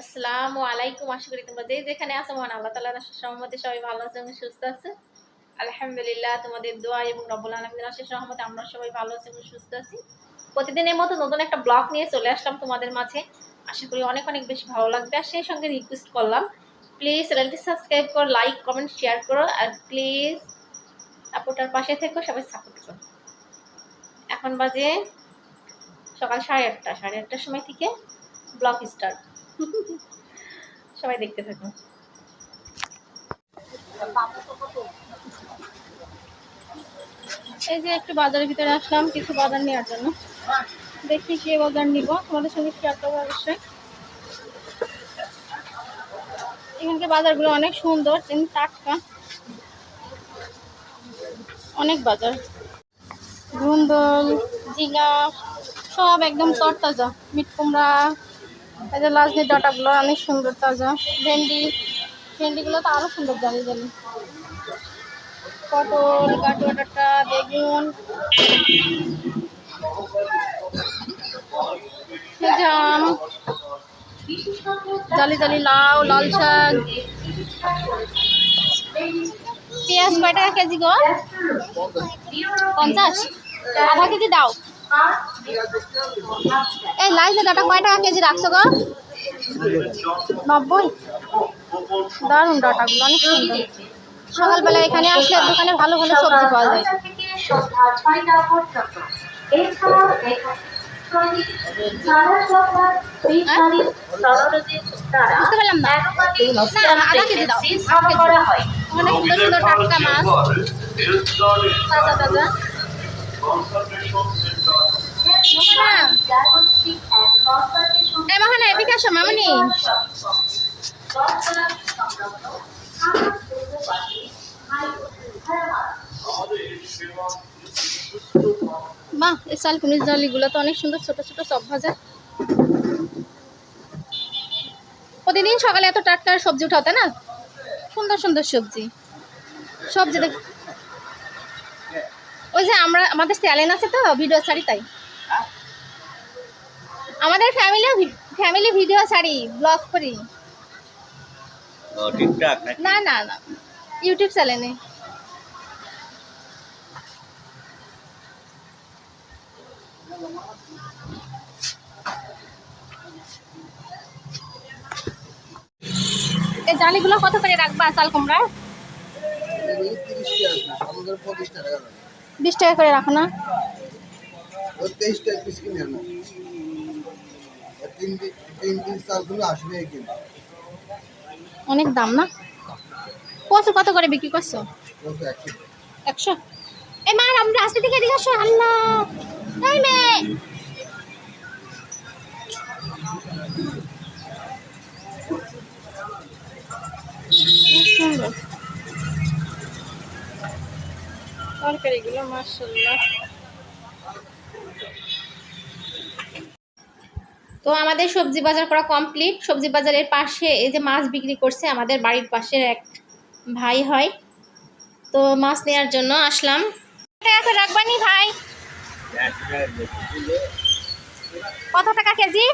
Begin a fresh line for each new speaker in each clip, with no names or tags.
আসসালামু আলাইকুম, আশা করি তোমরা যে যেখানে আছো, মহান আল্লাহ তালার সহমতে সবাই ভালো আছে এবং সুস্থ আছে আলহামদুলিল্লাহ, তোমাদের দোয়া এবং রব্বুল আলমীর আশেষ সহমতে আমরা সবাই ভালো আছি এবং সুস্থ আছি। প্রতিদিনের মতো নতুন একটা ব্লগ নিয়ে চলে আসলাম তোমাদের মাঝে। আশা করি অনেক অনেক বেশি ভালো লাগবে। আর সেই সঙ্গে রিকোয়েস্ট করলাম প্লিজ চ্যানেলটি সাবস্ক্রাইব করো লাইক কমেন্ট শেয়ার করো আর প্লিজ আপুটার পাশে থেকো, সবাই সাপোর্ট করো। এখন বাজে সকাল সাড়ে আটটা, সাড়ে আটটার সময় থেকে ব্লগ স্টার্ট সবাই দেখতে থাকো। এই যে একটু বাজারের ভিতরে আসলাম, কিছু বাজার নেওয়ার জন্য। দেখি কি বাজার নিব, তোমাদের সঙ্গে শেয়ার করব অবশ্যই। এখানকার বাজারগুলো অনেক সুন্দর, কিন্তু টাটকা। অনেক বাজার। ধুন্দল ঝিঙা সব একদম তরতাজা। মিট কুমড়া এই যে লাজনির ডাটাগুলো, অনেক সুন্দর তাজা। ভেন্ডি, ভেন্ডিগুলো তো আরও সুন্দর জানি জানি। পটল কাটুয়া ডাটা বেগুন। আম। জালি জালি, লাউ, লাল শাক। পেঁয়াজ কয় টাকা কেজি গো? পঞ্চাশ। আধা কেজি দাও। এই লাইন ডাটা কয় টাকা কেজি রাখছো গো? নব্বই? দারুণ ডাটাগুলো অনেক সুন্দর। সকালবেলা এখানে আসলে দোকানে ভালো ভালো সবজি পাওয়া যায়। বুঝতে পারলাম না। আধা কেজি দাও। অনেক সুন্দর সুন্দর টাটকা মাছ। তাজা তাজা মাখানা এদিকে আসো মামনি বাহ এই চাল কুমির জালিগুলো তো অনেক সুন্দর, ছোট ছোট সব ভাজা। প্রতিদিন সকালে এত টাটকা সবজি উঠাতে না? সুন্দর সুন্দর সবজি। সবজি দেখ ওই যে আমরা আমাদের চ্যানেল আছে তো, ভিডিও ছাড়ি তাই। আমাদের ফ্যামিলি ফ্যামিলি ভিডিও ছাড়ি ব্লগ করি। না না না। ইউটিউব চ্যানেলে এই জালিগুলো কত করে রাখবা চাল কুমড়া? বিশ টাকা করে রাখো না। অনেক দাম না? কচু কত করে বিক্রি করছ? একশো? এই মা আমরা রাস্তা থেকে এদিকে আসো আল্লাহ। এই মেয়ে। তরকারিগুলো মার্শাল্লাহ তো আমাদের সবজি বাজার করা কমপ্লিট সবজি বাজারের পাশে এই যে মাছ বিক্রি করছে আমাদের বাড়ির পাশের এক ভাই হয়। তো মাছ নেওয়ার জন্য আসলাম। টাকা রাখবানি ভাই? কত টাকা কেজি?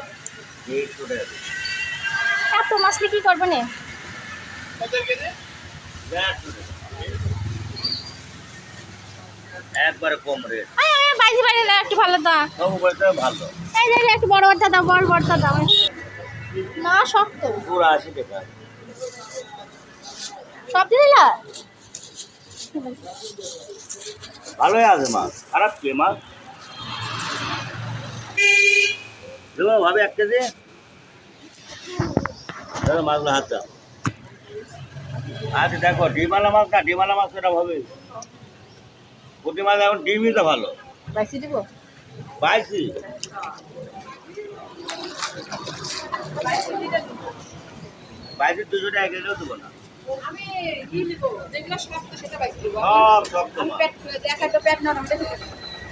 এত মাছ বিক্রি করব না
দেড়শো টাকা। একবারে কম রেট
বাইজি বাড়ি না একটু ভালো দাও।
সব বলতে ভালো।
এই যে একটু বড় বড়টা দাও বড় বড়টা দাও। না শক্ত।
পুরো আশি টাকা।
সব দিলা?
ভালোই আছে মাছ খারাপ কি মাছ দেবো ভাবে এক কেজি? ধরো মাছগুলো হাত দাও। আচ্ছা দেখো ডিমালা মাছ না ডিমালা মাছ এটা হবে প্রতি মাছ এখন ডিমই তো ভালো।
বাইসি দিব?
দুশো টাকা না।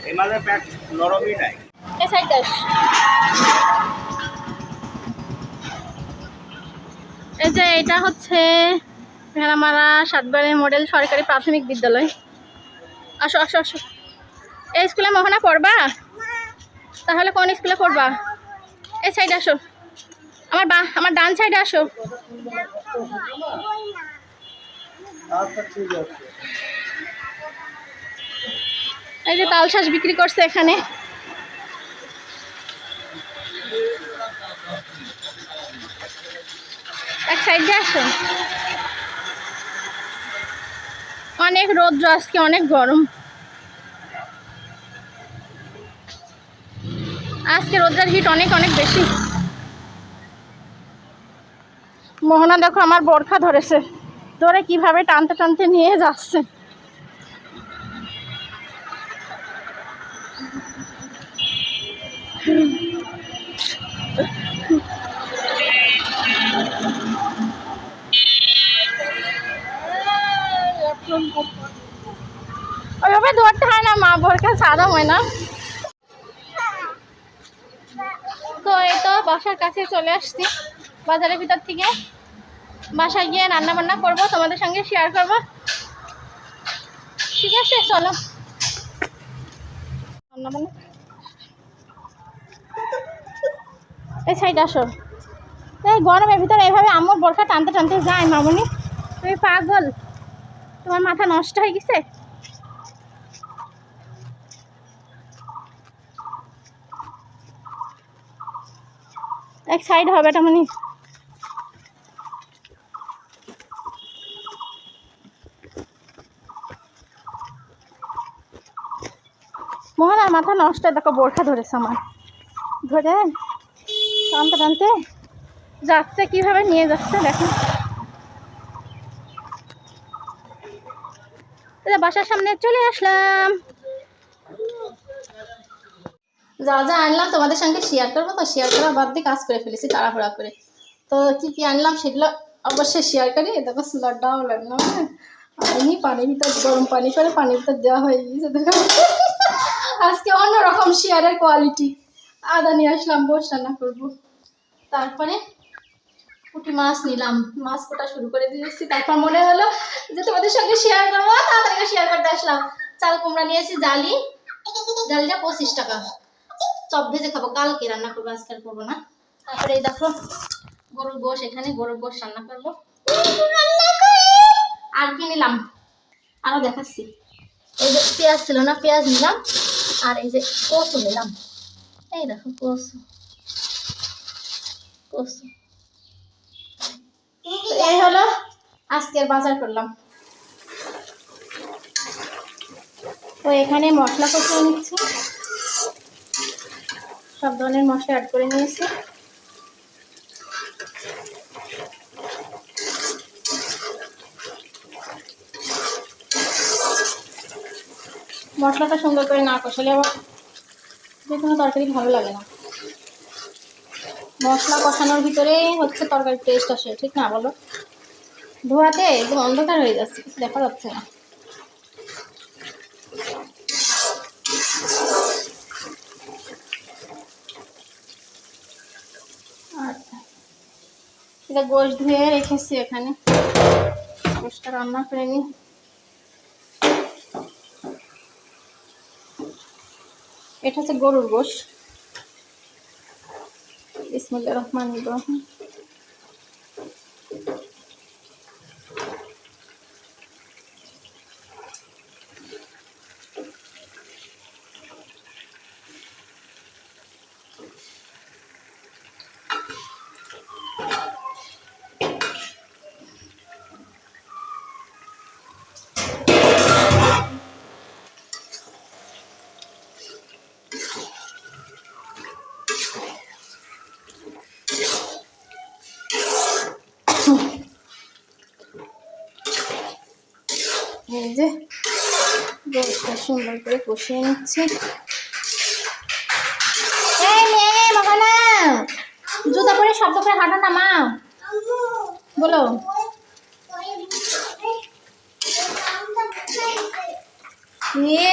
এই প্যাট নরমই নাই।
এই যে এটা হচ্ছে ভেড়ামারা সাতবাড়ি মডেল সরকারি প্রাথমিক বিদ্যালয়। আসো আসো আসো। এই স্কুলে মোহনা পড়বা? তাহলে কোন স্কুলে পড়বা? এই সাইডে আসো। আমার বা, আমার ডান সাইডে আসো। এই যে তাল শাঁস বিক্রি করছে এখানে। এক সাইডে আসো। অনেক রৌদ্র, আজকে অনেক গরম। আজকে রোদ্রের হিট অনেক অনেক বেশি। মোহনা, দেখো আমার বরখা ধরেছে। ধরে কীভাবে টানতে টানতে নিয়ে যাচ্ছে। ওইভাবে বোরখা সাদা হয় না। তো এই তো বাসার কাছে চলে আসছি। বাজারের ভিতর থেকে। বাসায় গিয়ে রান্না বান্না করব, তোমাদের সঙ্গে শেয়ার করব। ঠিক আছে, চলো। রান্না বান্না এই সাইড আসো। এই গরমের ভিতরে এইভাবে আমার বরখা টানতে টানতে যায় মামনি। তুমি পাগল। তোমার মাথা নষ্ট হয়ে গেছে? এক সাইড হবে এটা মানে। মহানার মাথা নষ্ট, দেখো, বোরখা ধরেছে আমার। ধরে টানতে টানতে। যাচ্ছে, কীভাবে নিয়ে যাচ্ছে, দেখো। বাসার সামনে চলে আসলাম। যা যা আনলাম তোমাদের সঙ্গে শেয়ার করব তো শেয়ার করা বাদ দিয়ে কাজ করে ফেলেছি তাড়াহুড়া করে। তো কি কি আনলাম সেগুলো অবশ্যই শেয়ার করি। দেখো স্লটটাও লাগলাম হ্যাঁ? পানির ভিতর, গরম পানি করে পানির ভিতর দেওয়া হয়ে গিয়েছে, দেখো। আজকে অন্যরকম শেয়ারের কোয়ালিটি আদা নিয়ে আসলাম বস রান্না করব। তারপরে পুঁটি মাছ নিলাম। মাছ কোটা শুরু করে দিয়েছি। তারপর মনে হলো যে তোমাদের সঙ্গে শেয়ার করব, তাড়াতাড়ি শেয়ার করতে আসলাম। চাল কুমড়া নিয়েছি জালি। জালিটা পঁচিশ টাকা। চপ ভেজে খাব। কালকে রান্না করব, আজকে আর করব না। তারপরে এই দেখো, গরুর গোশ, এখানে গরুর গোশ রান্না করব। আর কি নিলাম? আরও দেখাচ্ছি। এই যে পেঁয়াজ ছিল না, পেঁয়াজ নিলাম। আর এই যে কচু নিলাম। এই দেখো, কচু। কচু। এই হলো আজকের বাজার করলাম। তো এখানে মশলা কষিয়ে নিচ্ছি। সব ধরনের মশলা অ্যাড করে নিয়েছি। মশলাটা সুন্দর করে না কষালে আবার যে কোনো তরকারি ভালো লাগে না। মশলা কষানোর ভিতরেই হচ্ছে তরকারির টেস্ট আসে, ঠিক না বলো? ধোয়াতে একদম অন্ধকার হয়ে যাচ্ছে, কিছু দেখা যাচ্ছে না আচ্ছা এটা গোশ ধুয়ে রেখেছি এখানে। গোশটা রান্না করে নিই। এটা হচ্ছে গরুর গোশ। ইসমুল্লা রহমান ইব্রাহিম এই যে গোশটা সুন্দর করে কষিয়ে নিচ্ছি। জুতা পরে শব্দ করে হাঁটো না মা বলো। এ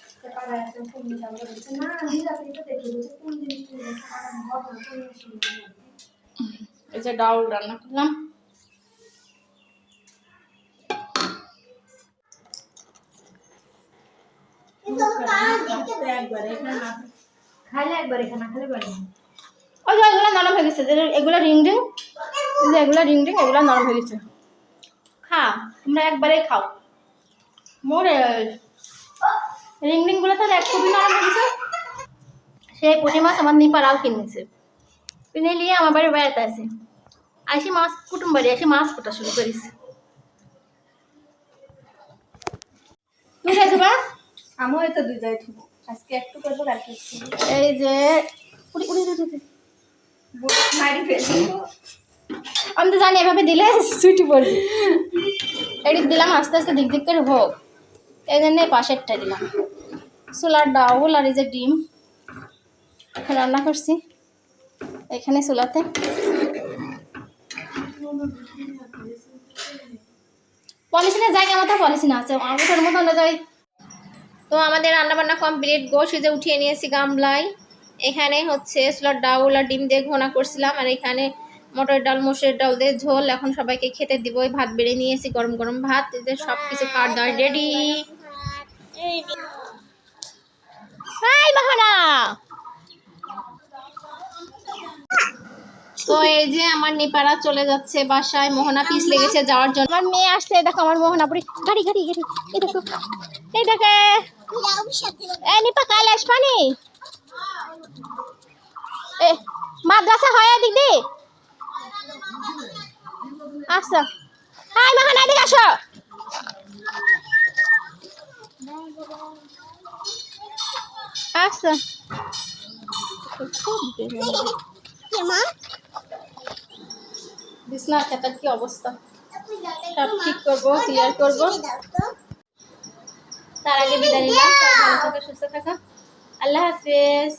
এই যে ডাল রান্না করলাম। ওই যে এগুলো নরম হয়ে গেছে যে এগুলো রিং রিং এই যে এগুলো রিং রিং এগুলো নরম হয়ে গেছে। খা তোমরা একবারে খাও। মোরে রিং রিংগুলো তো দেখ খুবই নরম হয়ে গেছে। সেই পুঁটি মাছ আমার নিপাড়াও কিনেছে। কিনে নিয়ে আমার বাড়ি বেড়াতে আছে আসি মাছ কুটুম বাড়ি আসি মাছ কুটা শুরু করিস তুই খাইছো বা?
আমিও তো দুই জায়গায় আজকে একটু করব কালকে
এই যে উড়ি উড়ি উড়ি উড়ি।
মারি ফেলছি।
আমি তো জানি এভাবে দিলে ছুটি পড়বে এটি দিলাম আস্তে আস্তে দিক দিক করে হোক। এই জন্য পাশেরটা দিলাম। সোলার ডাউল আর এই যে ডিম, রান্না করছি। এখানে চুলাতে। পলিসিনের জায়গা মতো পলিসিন আছে। আমাদের মতো অনুযায়ী তো আমাদের রান্নাবান্না কমপ্লিট। গোশ যে উঠিয়ে নিয়েছি গামলায়। এখানে হচ্ছে সোলার ডাউল আর ডিম দিয়ে ঘোনা করছিলাম। আর এখানে মটর ডাল মসুরের ডাল দিয়ে ঝোল। এখন সবাইকে খেতে দিব। ভাত বেড়ে নিয়েছি গরম গরম ভাত। সব কিছু খাওয়ার দাওয়ার রেডি হাই মহানা তো এই যে আমার নিপাড়া চলে যাচ্ছে বাসায় মোহনা পিস লেগেছে যাওয়ার জন্য। আমার মেয়ে আসছে এই দেখো আমার মোহনা পুরি গাড়ি গাড়ি গাড়ি এই দেখো। এই দেখে। এই নিপা কাল আসবানি এ মাদ্রাসা হয় দিদি আচ্ছা হাই মহানা এদিকে আসো। আচ্ছা বিছনা খেতার কি অবস্থা সব ঠিক করব ক্লিয়ার করব। তার আগে বিদায় নিলাম সুস্থ থাকা। আল্লাহ হাফিজ।